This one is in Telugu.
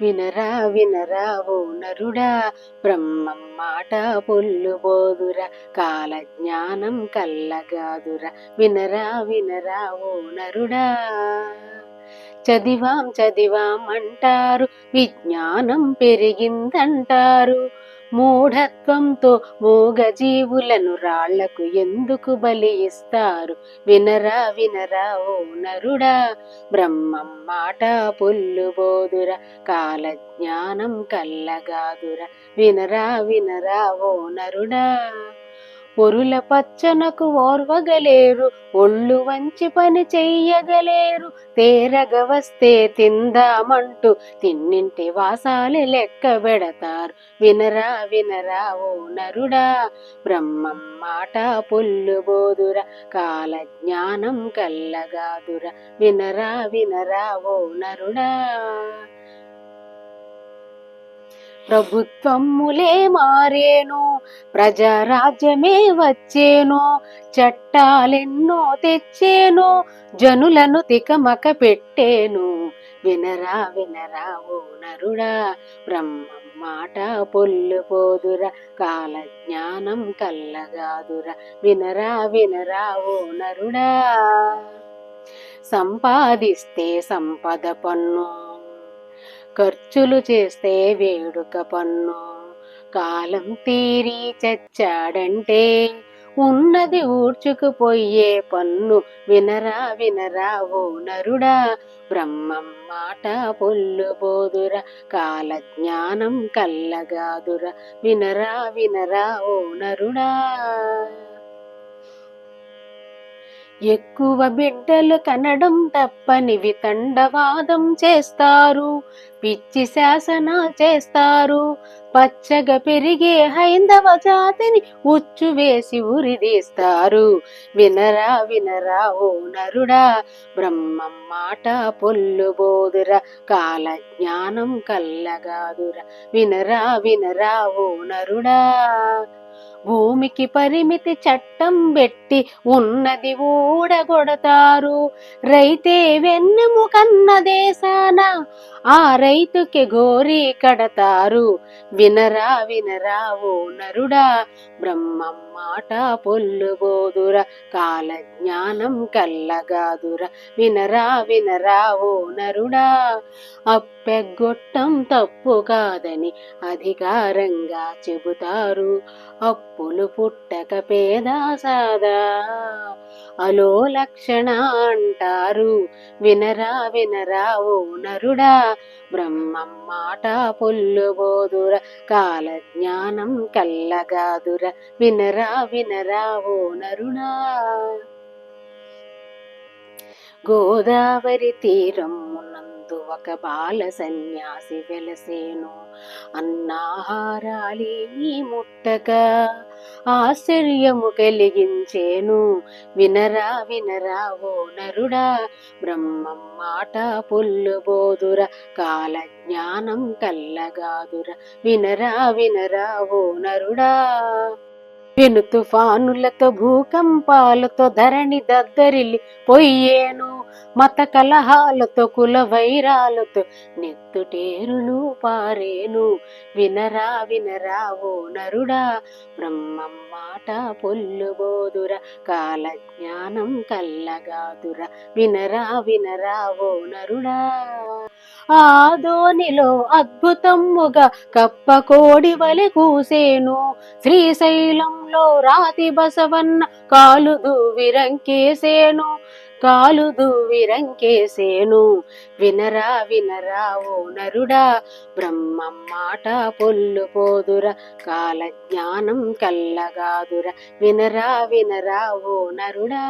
వినరా వినరా ఓ నరుడా బ్రహ్మం మాట పొల్లు బోదురా కాల జ్ఞానం కల్లగాదురా. వినరా వినరా ఓ నరుడా చదివాం చదివాం అంటారు విజ్ఞానం పెరిగిందంటారు. మూఢత్వంతో మూగజీవులను రాళ్ళకు ఎందుకు బలి ఇస్తారు? వినరా వినరా ఓ నరుడా బ్రహ్మం మాట పుల్లు బోధుర కాల జ్ఞానం కల్లగాదుర. వినరా వినరా ఓ నరుడా పొరుల పచ్చనకు ఓర్వగలేరు ఒళ్ళు వంచి పని చెయ్యగలేరు. తేరగ వస్తే తిందామంటూ తిన్నింటి వాసాలు లెక్క పెడతారు. వినరా వినరా ఓ నరుడా బ్రహ్మం మాట పొల్లు బోదురా కాల జ్ఞానం కల్లగాదురా. వినరా వినరా ఓ నరుడా. ప్రభుత్వములే మారేను ప్రజారాజ్యమే వచ్చేను చట్టాలెన్నో తెచ్చేను జనులను తికమక పెట్టేను. వినరా వినరా ఓ నరుడా బ్రహ్మం మాట పొల్లు పోదుర కాల జ్ఞానం కల్లగాదురా. వినరా వినరా ఓ నరుడా సంపాదిస్తే సంపద పన్ను. ఖర్చులు చేస్తే వేడుక పన్ను. కాలం తీరి చచ్చాడంటే ఉన్నది ఊడ్చుకుపోయే పన్ను. వినరా వినరా ఓ నరుడా బ్రహ్మం మాట పొల్లు బోదుర కాల జ్ఞానం కల్లగాదుర. వినరా వినరా ఓ నరుడా. ఎక్కువ బిడ్డలు కనడం తప్పని వితండవాదం చేస్తారు పిచ్చి శాసన చేస్తారు. పచ్చగా పెరిగే హైందవ జాతిని ఉచ్చు వేసి ఉరిదీస్తారు. వినరా వినరా ఓ నరుడా బ్రహ్మం మాట పొల్లు బోదురా కాల జ్ఞానం కల్లగాదురా. వినరా వినరా ఓ నరుడా. భూమికి పరిమితి చట్టం పెట్టి ఉన్నది ఊడగొడతారు. రైతే వెన్నెము కన్న దేశాన ఆ రైతుకి గోరి కడతారు. వినరా వినరా ఓ నరుడా బ్రహ్మం మాట పొల్లు బోదుర కాల జ్ఞానం కల్లగాదుర. వినరా వినరా ఓ నరుడా అప్పెగొట్టం తప్పు కాదని అధికారంగా చెబుతారు. పులు పుట్టక పేద సాదా? అలో లక్షణ అంటారు వినరా వినరా ఓ నరుడా? బ్రహ్మం మాట పొల్లు బోదుర కాల జ్ఞానం కల్లగాదుర వినరా వినరా ఓ నరుడా? గోదావరి తీరం నందు ఒక బాల సన్యాసి వెలసేను. అన్నాహారాలేమీ ముట్టగా ఆశ్చర్యము కలిగించేను. వినరా వినరా ఓ నరుడా. బ్రహ్మం మాట పుల్లు బోధుర కాల జ్ఞానం కల్లగాదుర. వినరా వినరా ఓ నరుడా. పెను తుఫానులతో భూకంపాలతో ధరణి దద్దరిల్లి పొయ్యేను. మత కలహాలతో కుల వైరాలతో నెత్తుటేరులు పారేను. వినరా వినరా ఓ నరుడా బ్రహ్మం మాట పొల్లుబోదుర కాల జ్ఞానం కల్లగాదుర. వినరా వినరా ఓ నరుడా ఆదోనిలో అద్భుతముగా కప్పకోడి వలె కూసేను. శ్రీశైలంలో రాతి బసవన్న కాలు విరంకేసేను. కాలు విరంకేసేను వినరా వినరా ఓ నరుడా బ్రహ్మం మాట పొల్లు పోదుర కాల జ్ఞానం కల్లగాదుర. వినరా వినరా ఓ నరుడా.